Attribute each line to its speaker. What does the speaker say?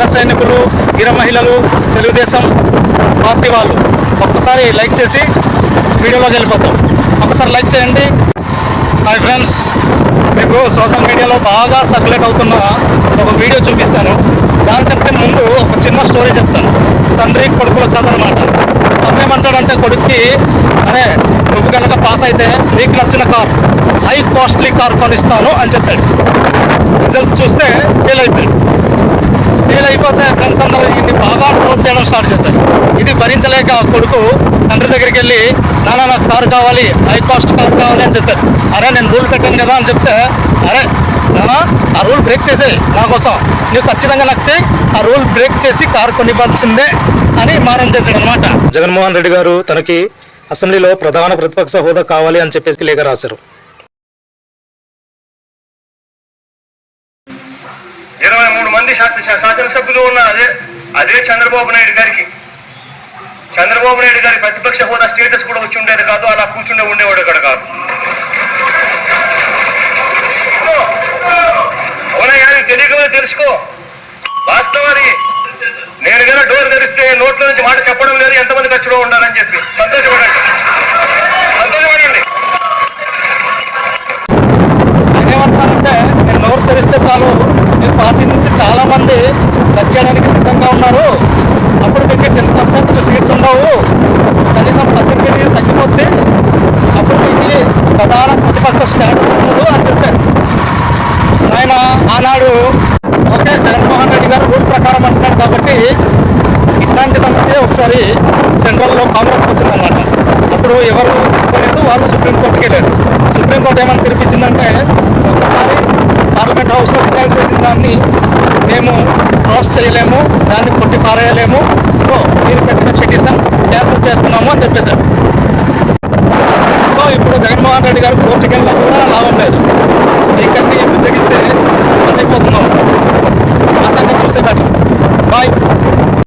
Speaker 1: జన సైనికులు వీర మహిళలు తెలుగుదేశం పార్టీ వాళ్ళు ఒక్కసారి లైక్ చేసి వీడియోలోకి వెళ్ళిపోతాం. ఒకసారి లైక్ చేయండి. హాయ్ ఫ్రెండ్స్ మీకు సోషల్ మీడియాలో బాగా సర్క్యులేట్ అవుతున్న ఒక వీడియో చూపిస్తాను. దానికంటే ముందు ఒక చిన్న స్టోరీ చెప్తాను. తండ్రి కొడుకుల కథ అనమాట తండ్రి ఏమంటాడంటే కొడుక్కి అరే నువ్వు కనుక పాస్ అయితే నీకు నచ్చిన కార్ హై కాస్ట్లీ కార్ కొనిస్తాను అని చెప్పాడు. ఫ్రెండ్స్ అందరూ ఇది బాగా ట్రోల్ చేయడం స్టార్ట్ చేశారు. ఇది భరించలేక ఆ కొడుకు తండ్రి దగ్గరికి వెళ్ళి నాన్న నాకు కారు కావాలి హై కాస్ట్ కారు కావాలి అని చెప్తారు అరే నేను రూల్ పెట్టాను కదా అని చెప్తే అరే నానా ఆ రూల్ బ్రేక్ చేసే నా కోసం. నీకు ఖచ్చితంగా నచ్చితే ఆ రూల్ బ్రేక్ చేసి కారు కొనివ్వాల్సిందే అని మారం చేశాడు అనమాట జగన్మోహన్ రెడ్డి గారు తనకి అసెంబ్లీలో ప్రధాన ప్రతిపక్ష హోదా కావాలి అని చెప్పేసి లేఖ రాశారు.
Speaker 2: మంది శాసనసభ్యులు ఉన్న అదే అదే చంద్రబాబు నాయుడు గారికి. చంద్రబాబు నాయుడు గారి ప్రతిపక్ష హోదా స్టేటస్ కూడా వచ్చి ఉండేది కాదు అలా కూర్చుండే ఉండేవాడు ఇక్కడ కాదు. అవునయ్యా నీకు తెలియకమే తెలుసుకో. వాస్తవాన్ని నేను కనుక డోర్ తెరిస్తే నోట్లో నుంచి మాట చెప్పడం లేదు ఎంతమంది ఖర్చులో ఉండాలని చెప్పి. సంతోషపడండి. సంతోషపడండి.
Speaker 1: ఏమంటారంటే నేను నోరు తెరిస్తే చాలు నేను పార్టీ చేయడానికి సిద్ధంగా ఉన్నారు. అప్పుడు మీకు టెన్ పర్సెంట్ సీట్స్ ఉండవు. కనీసం పద్దెనిమిది తగ్గిపోద్ది అప్పుడు మీకు ప్రధాన ప్రతిపక్ష స్టేటస్ ఉండదు అని చెప్పారు. ఆయన ఆనాడు ఓకే జగన్మోహన్ రెడ్డి గారు రూల్ ప్రకారం అంటున్నాడు కాబట్టి ఇట్లాంటి సమస్య ఒకసారి సెంట్రల్లో కాంగ్రెస్ వచ్చిందన్నమాట. అప్పుడు ఎవరు లేదు వాళ్ళు సుప్రీంకోర్టుకి వెళ్ళారు. సుప్రీంకోర్టు ఏమని తెరిపించిందంటే ఒకసారి పార్లమెంట్ హౌస్లో డిసైడ్ చేసిన దాన్ని క్రాస్ చేయలేము దాన్ని కొట్టి పారేయలేము. సో మీరు పెట్టిన పిటిషన్ క్యాన్సిల్ చేస్తున్నాము అని చెప్పేశారు. సో ఇప్పుడు జగన్మోహన్ రెడ్డి గారు కోర్టుకి వెళ్ళినా కూడా లాభం లేదు. స్పీకర్ని జగిస్తే